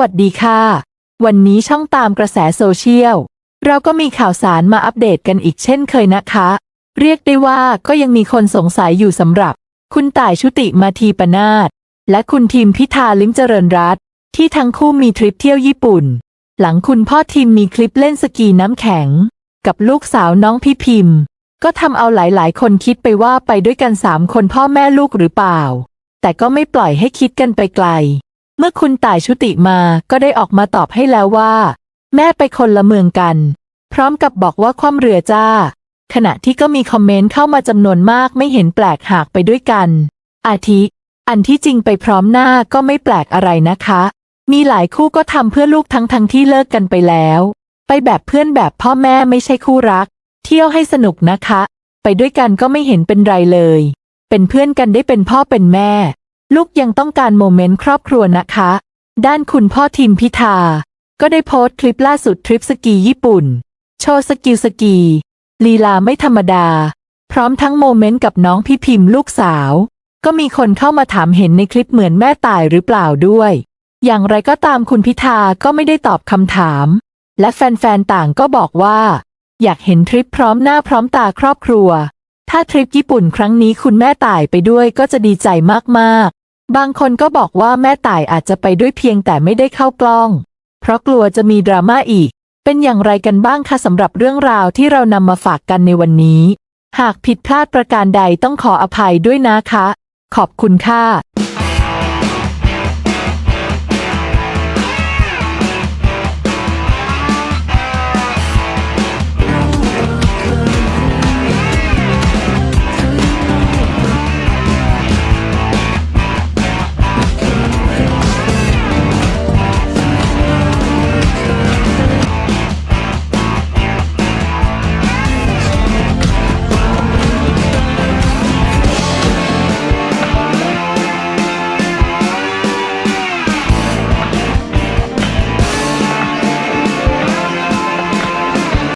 วัสดีค่ะ วันนี้ช่องตามกระแสโซเชียล เราก็มีข่าวสารมาอัปเดตกันอีกเช่นเคยนะคะ เรียกได้ว่าก็ยังมีคนสงสัยอยู่สำหรับ คุณต่ายชุติมาทีปนาศและคุณทีมพิธาลิ้มเจริญรัตที่ทั้งคู่มีทริปเที่ยวญี่ปุ่น หลังคุณพ่อทีมมีคลิปเล่นสกีน้ำแข็ง กับลูกสาวน้องพี่พิมพ์ ก็ทำเอาหลายๆ คนคิดไปว่าไปด้วยกันสามคนพ่อแม่ลูกหรือเปล่า แต่ก็ไม่ปล่อยให้คิดกันไปไกล มื่อคุณต่ายชุติมาก็ได้ออกมาตอบให้แล้วว่า แม่ไปคนละเมืองกัน พร้อมกับบอกว่าคว่ำเรือจ้า ขณะที่ก็มีคอมเมนต์เข้ามาจำนวนมากไม่เห็นแปลกหากไปด้วยกัน อาทิ อันที่จริงไปพร้อมหน้าก็ไม่แปลกอะไรนะคะ มีหลายคู่ก็ทำเพื่อลูกทั้งทั้งที่เลิกกันไปแล้ว ไปแบบเพื่อนแบบพ่อแม่ไม่ใช่คู่รัก เที่ยวให้สนุกนะคะ ไปด้วยกันก็ไม่เห็นเป็นไรเลย เป็นเพื่อนกันได้เป็นพ่อเป็นแม่ ลูกยังต้องการโมเมนต์ครอบครัวนะคะ ด้านคุณพ่อทีมพิธา ก็ได้โพสต์คลิปล่าสุดทริปสกีญี่ปุ่น โชว์สกิลสกี ลีลาไม่ธรรมดา พร้อมทั้งโมเมนต์กับน้องพี่พิมพ์ลูกสาว ก็มีคนเข้ามาถามเห็นในคลิปเหมือนแม่ตายหรือเปล่าด้วย อย่างไรก็ตามคุณพิธาก็ไม่ได้ตอบคำถาม และแฟนๆต่างก็บอกว่า อยากเห็นทริปพร้อมหน้าพร้อมตาครอบครัว ถ้าทริปญี่ปุ่นครั้งนี้คุณแม่ตายไปด้วยก็จะดีใจมากๆ บางคนก็บอกว่าแม่ต่ายอาจจะไปด้วยเพียงแต่ไม่ได้เข้ากล้อง เพราะกลัวจะมีดราม่าอีก เป็นอย่างไรกันบ้างคะสำหรับเรื่องราวที่เรานำมาฝากกันในวันนี้ หากผิดพลาดประการใดต้องขออภัยด้วยนะคะ ขอบคุณค่ะ